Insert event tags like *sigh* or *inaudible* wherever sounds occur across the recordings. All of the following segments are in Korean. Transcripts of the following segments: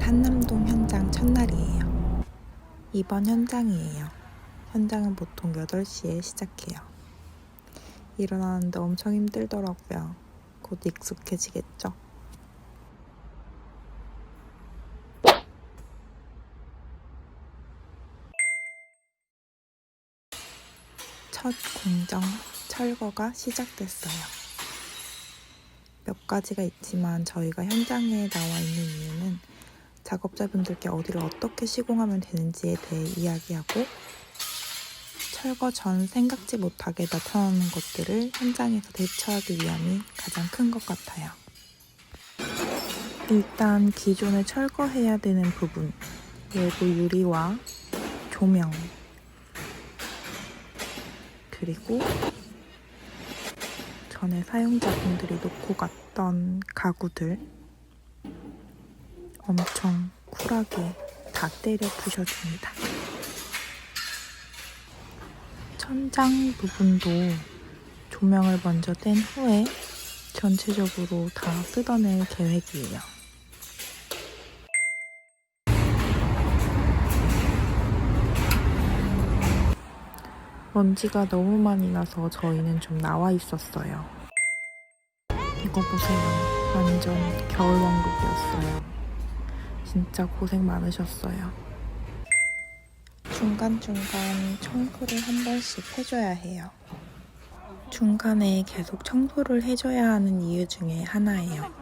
한남동 현장 첫날이에요. 이번 현장이에요. 현장은 보통 8시에 시작해요. 일어나는데 엄청 힘들더라고요. 곧 익숙해지겠죠? 첫 공정 철거가 시작됐어요. 몇 가지가 있지만 저희가 현장에 나와 있는 이유는 작업자분들께 어디를 어떻게 시공하면 되는지에 대해 이야기하고 철거 전 생각지 못하게 나타나는 것들을 현장에서 대처하기 위함이 가장 큰 것 같아요. 일단 기존에 철거해야 되는 부분, 외부 유리와 조명, 그리고 전에 사용자분들이 놓고 갔던 가구들 엄청 쿨하게 다 때려 부셔줍니다. 천장 부분도 조명을 먼저 뗀 후에 전체적으로 다 뜯어낼 계획이에요. 먼지가 너무 많이 나서 저희는 좀 나와 있었어요. 이거 보세요. 완전 겨울왕국이었어요. 진짜 고생 많으셨어요. 중간중간 청소를 한 번씩 해줘야 해요. 중간에 계속 청소를 해줘야 하는 이유 중에 하나예요.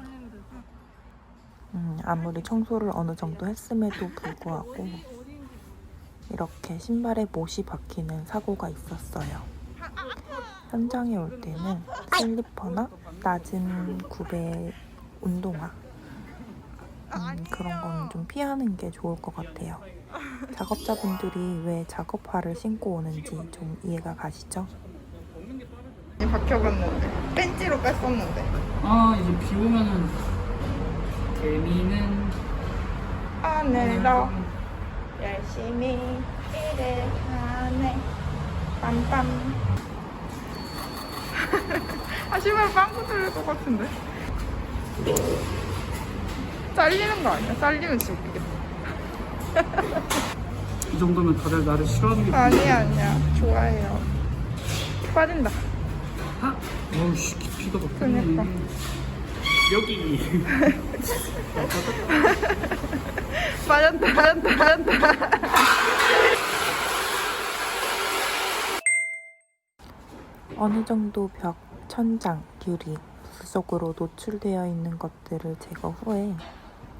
음, 아무리 청소를 어느 정도 했음에도 불구하고 이렇게 신발에 못이 박히는 사고가 있었어요. 현장에 올 때는 슬리퍼나 낮은 굽의 운동화 음, 그런 건좀 피하는 게 좋을 것 같아요. 작업자분들이 왜 작업화를 신고 오는지 좀 이해가 가시죠? 박혀갔는데. 벤치로 뺐었는데. 아 이제 비 오면은 개미는 오늘도 열심히 일을 하네. 빰빰. *laughs* 하시면 빵꾸 뚫릴 것 같은데 잘리는 거 아니야? 잘리면 진짜 웃기겠다. *laughs* 이 정도면 다들 나를 싫어하는 게 아니야 아니야. 좋아해요. 빠진다. 아! 어우씨 깊이가 막 그러니까. 여기. *laughs* 빠졌다 빠졌다 빠졌다. 어느 정도 벽, 천장, 유리, 부수적으로 노출되어 있는 것들을 제거 후에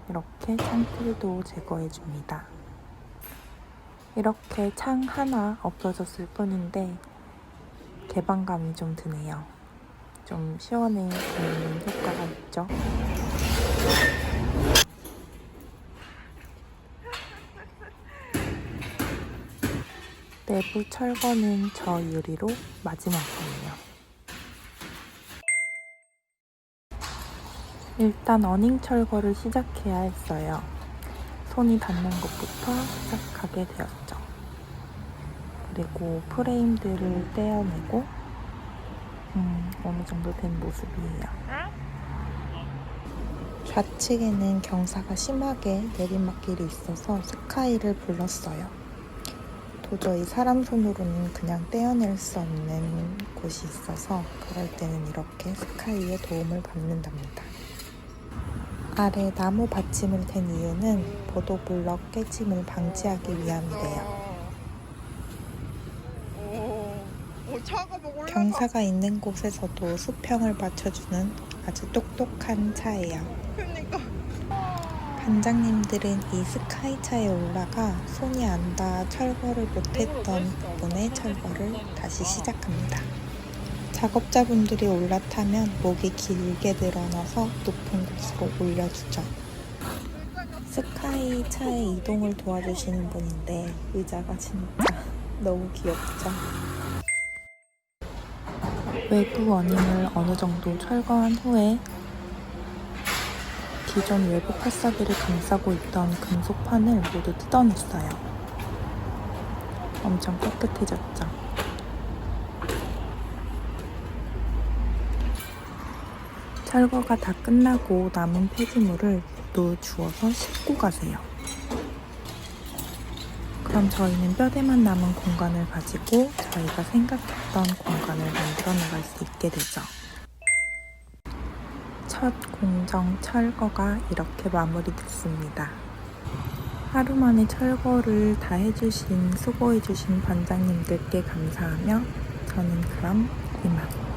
이렇게 창틀도 제거해 줍니다. 이렇게 창 하나 없어졌을 뿐인데 개방감이 좀 드네요. 좀 시원해 보이는 효과가 있죠. 내부 철거는 저 유리로 마지막이에요. 일단 어닝 철거를 시작해야 했어요. 손이 닿는 것부터 시작하게 되었죠. 그리고 프레임들을 떼어내고 음, 어느 정도 된 모습이에요. 좌측에는 경사가 심하게 내리막길이 있어서 스카이를 불렀어요. 도저히 사람 손으로는 그냥 떼어낼 수 없는 곳이 있어서 그럴 때는 이렇게 스카이의 도움을 받는답니다. 아래 나무 받침을 댄 이유는 보도블럭 깨짐을 방지하기 위함이래요. 경사가 있는 곳에서도 수평을 맞춰주는 아주 똑똑한 차예요. 반장님들은 이 스카이 차에 올라가 손이 안 닿아 철거를 못했던 부분의 철거를 다시 시작합니다. 작업자분들이 올라타면 목이 길게 늘어나서 높은 곳으로 올려주죠. 스카이 차의 이동을 도와주시는 분인데 의자가 진짜 너무 귀엽죠. 외부 어닝을 어느 정도 철거한 후에 기존 외부 파사드를 감싸고 있던 금속판을 모두 뜯어냈어요. 엄청 깨끗해졌죠. 철거가 다 끝나고 남은 폐기물을 모두 주워서 싣고 가세요. 그럼 저희는 뼈대만 남은 공간을 가지고 저희가 생각했던 공간을 만들어 나갈 수 있게 되죠. 첫 공정 철거가 이렇게 마무리됐습니다. 하루 만에 철거를 다 해주신, 수고해주신 반장님들께 감사하며 저는 그럼 이만.